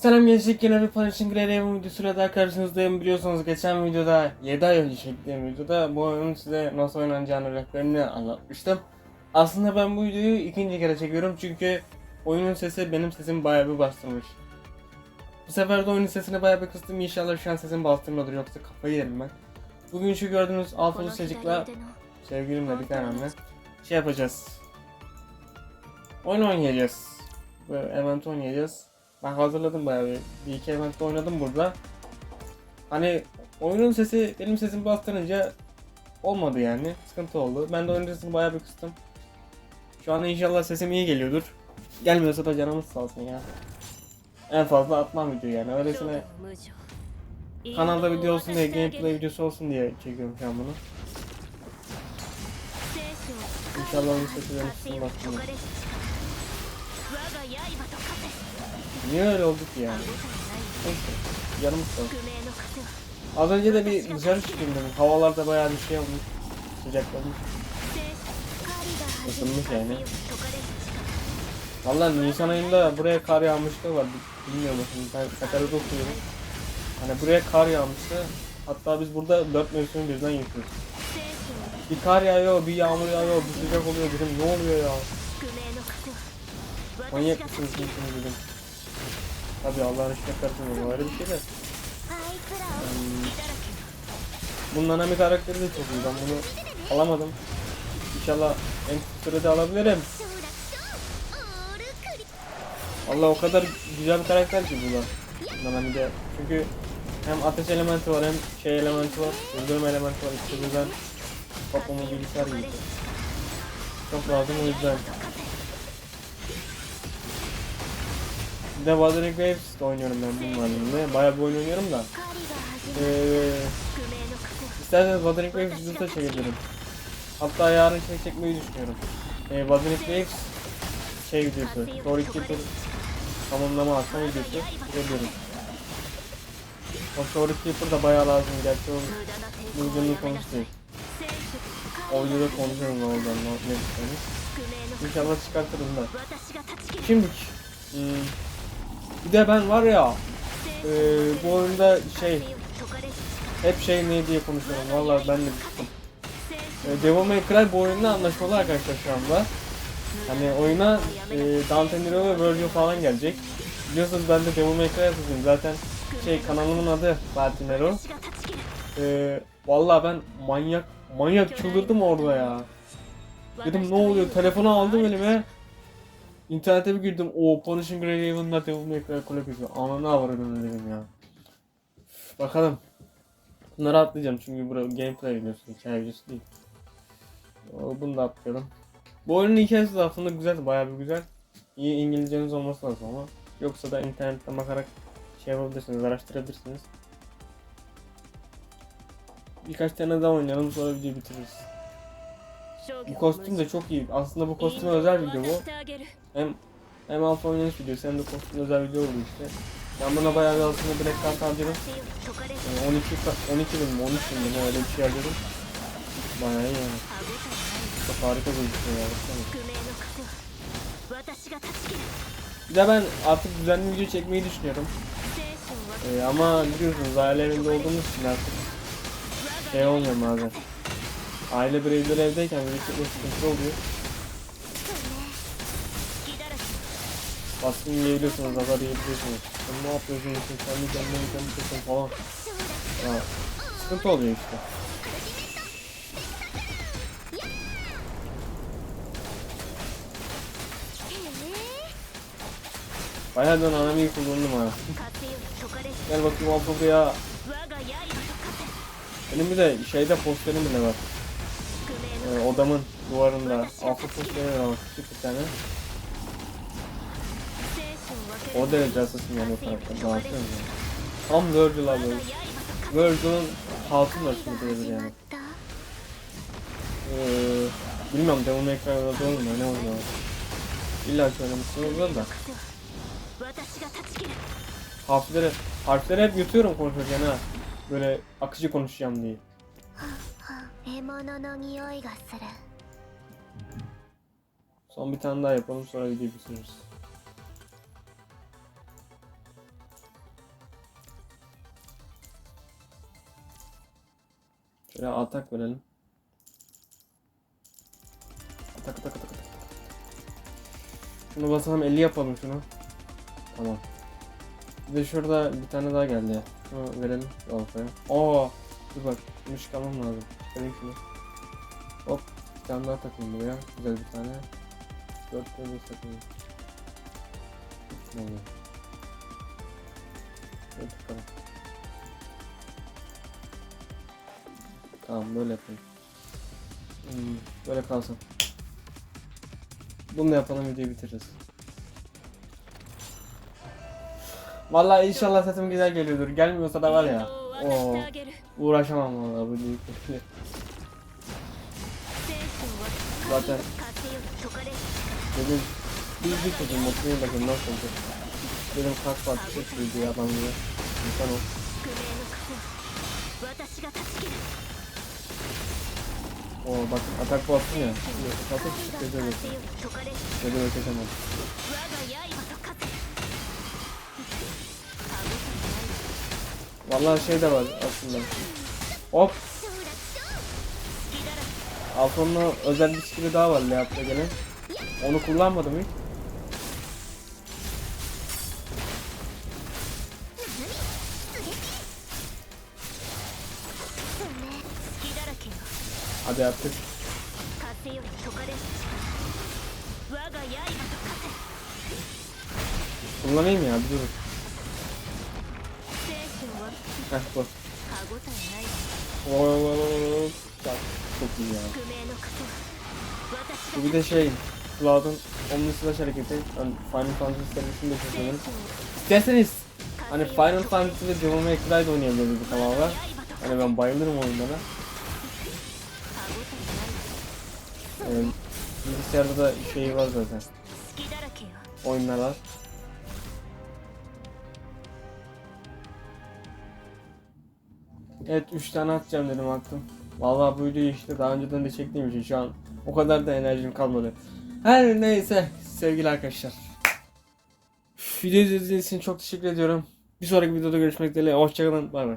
Selam gençlik yine bir Punishing Grey Raven videosuyla daha karşınızdayım biliyorsunuz geçen videoda 7 ay önce çektiğim videoda bu oyunun size nasıl oynanacağını rehberini anlatmıştım. Aslında ben bu videoyu ikinci kere çekiyorum çünkü oyunun sesi benim sesim bayağı bir bastırmış. Bu sefer de oyunun sesini bayağı bir kıstım inşallah şu an sesim bastırmadır yoksa kafayı yerim ben. Bugün şu gördüğünüz alfalı secikla sevgilimle bir tanemle şey yapacağız. Oyun oynayacağız. Böyle event oynayacağız. Ben hazırladım bayağı bir, bir iki event oynadım burada. Hani oyunun sesi benim sesimi bastırınca olmadı yani. Sıkıntı oldu. Ben de oyunun sesini bayağı bir kıstım. Şu an inşallah sesim iyi geliyordur. Gelmiyorsa da canımız sağ olsun ya. En fazla atmam video yani. Öylesine kanalda video olsun diye, gameplay videosu olsun diye çekiyorum şu an bunu. İnşallah oyun sesi benim. Niye öyle olduk ya? Neyse. Yanımız kaldı. Az önce de bir dışarı çıkayım. Havalarda bayağı bir şey olmuş. Sıcaklamış. Isınmış yani. Valla Nisan ayında buraya kar yağmışlığı var. Bilmiyorum şimdi ben Sakarya'da okuyorum. Hani buraya kar yağmıştı. Hatta biz burada dört mevsimi birden yıkıyoruz. Bir kar yağıyor, bir yağmur yağıyor, bir sıcak oluyor. Dedim ne oluyor ya? Manyak mısınız kimsiniz dedim. Tabi Allah'ın aşkına kartını öyle bir şey de. Hmm. Bunun anami karakteri de çok iyi. Ben bunu alamadım. İnşallah en kısa sürede alabilirim. Allah o kadar güzel bir karakter ki bu da. Nanami de. Çünkü hem ateş elementi var hem şey elementi var. Öldürme elementi var. İşte bu yüzden kafamı bilgisayar gibi. Çok lazım o yüzden. Bir de Wuthering Waves de oynuyorum ben bunlarla. Bayağı bir oyun oynuyorum da. Ee, isterseniz Wuthering Waves Zilta çekebilirim. Hatta yarın şey çekmeyi düşünüyorum. Ee, Wuthering Waves şey videosu. Doğru iki tur tamamlama atma videosu çekebilirim. O Story Keeper da bayağı lazım. Gerçi o bu videonun konusu değil. O videoda konuşuyorum ne oldu ne, ne istedim. İnşallah çıkartırım da. Şimdi hmm, bir de ben var ya e, bu oyunda şey hep şey ne diye konuşuyorum. Vallahi ben de bittim. E, Devil May Cry bu oyunla anlaşmalı arkadaşlar şu anda. Hani oyuna e, Dante Nero ve Virgil falan gelecek. Biliyorsunuz ben de Devil May Cry yapıyorum. Zaten şey kanalımın adı Fatih Nero. E, vallahi ben manyak manyak çıldırdım orada ya. Dedim ne oluyor? Telefonu aldım elime. İnternete bir girdim. O Punishing Raven'la Devil May Cry Collab yazıyor. Ananı avradım dedim ya. Bakalım. Bunları atlayacağım çünkü bu gameplay videosu, hikaye videosu değil. Bunu da atlayalım. Bu oyunun hikayesi de aslında güzel, bayağı bir güzel. İyi İngilizceniz olması lazım ama. Yoksa da internetten bakarak şey yapabilirsiniz, araştırabilirsiniz. Birkaç tane daha oynayalım sonra videoyu bitiririz. Bu kostüm de çok iyi. Aslında bu kostüm özel video bu. Hem hem Alfa oynanış videosu hem de kostüm özel video oldu işte. Ben buna bayağı bir aslında Black Card harcadım. Yani 12, 12 bin mi 13 bin mi öyle bir şey harcadım. Bayağı iyi yani. Çok harika gözüküyor şey ya. Baksana. Bir de ben artık düzenli video çekmeyi düşünüyorum. Ee, ama biliyorsunuz aile evinde olduğumuz için artık şey olmuyor bazen. Aile bireyleri evdeyken bir sıkıntı oluyor. Baskın yiyebilirsiniz, azar yiyebilirsiniz. Sen ne yapıyorsun, sen kendi kendine yıkamışsın falan. Ha. Sıkıntı oluyor işte. Bayağı dön anamiyi kullandım ha. Gel bakayım al buraya. Benim bir de şeyde posterim bile var e, odamın duvarında altı fırsatları var küçük bir tane. O derece asasın yani o tarafta. Dağıtıyor mu? Tam Virgil abi. Virgil'ın hatun var şimdi birebir yani. Ee, bilmiyorum Devil May Cry'da doğru mu ne oluyor? İlla ki oynamışsınızdır şey da. Harfleri, harfleri hep yutuyorum konuşurken ha. Böyle akıcı konuşacağım diye. 獲物の匂いがする Son bir tane daha yapalım sonra videoyu bitiririz. Şöyle atak verelim. Atak atak atak atak. Şunu basalım 50 yapalım şunu. Tamam. Bir de şurada bir tane daha geldi. Şunu verelim. Ortaya. Oo. Dur bak. Bunu çıkarmam şey lazım. Vereyim şunu. Hop bir tane daha takayım buraya. Güzel bir tane. Dört tane takayım. Ne oluyor? Şöyle takalım. Tamam böyle yapayım. Hmm, böyle kalsın. Bunu yapalım videoyu bitiririz. Vallahi inşallah sesim güzel geliyordur. Gelmiyorsa da var ya. Oo. Uğraşamam onunla bu büyüklükle. Zaten dedim bir bir çocuğun motoruna bakın nasıl olacak. Dedim kalk bak çok büyüdü adam diye. İnsan ol. Oo bak atak bastın ya. Atak çıktı böyle. Böyle öteşemez. Vallahi şey de var aslında. Hop. Alfon'un özel bir skill'i daha var Leap'ta gene. Onu kullanmadım hiç. Hadi artık. Kullanayım ya bir durun. Heh çok iyi ya. Bu bir de şey, Cloud'un Omni hareketi, hani Final Fantasy serisini de çok. İsterseniz, hani Final Fantasy ve Devil May Cry'de oynayabiliriz bu tamamen. Hani ben bayılırım oyunlara. Ee, bilgisayarda da şey var zaten. Oyunlar var. Evet 3 tane atacağım dedim attım. Vallahi bu videoyu işte daha önceden de çektiğim için şu an o kadar da enerjim kalmadı. Her neyse sevgili arkadaşlar. Video izlediğiniz için çok teşekkür ediyorum. Bir sonraki videoda görüşmek dileğiyle. Hoşçakalın. Bay bay.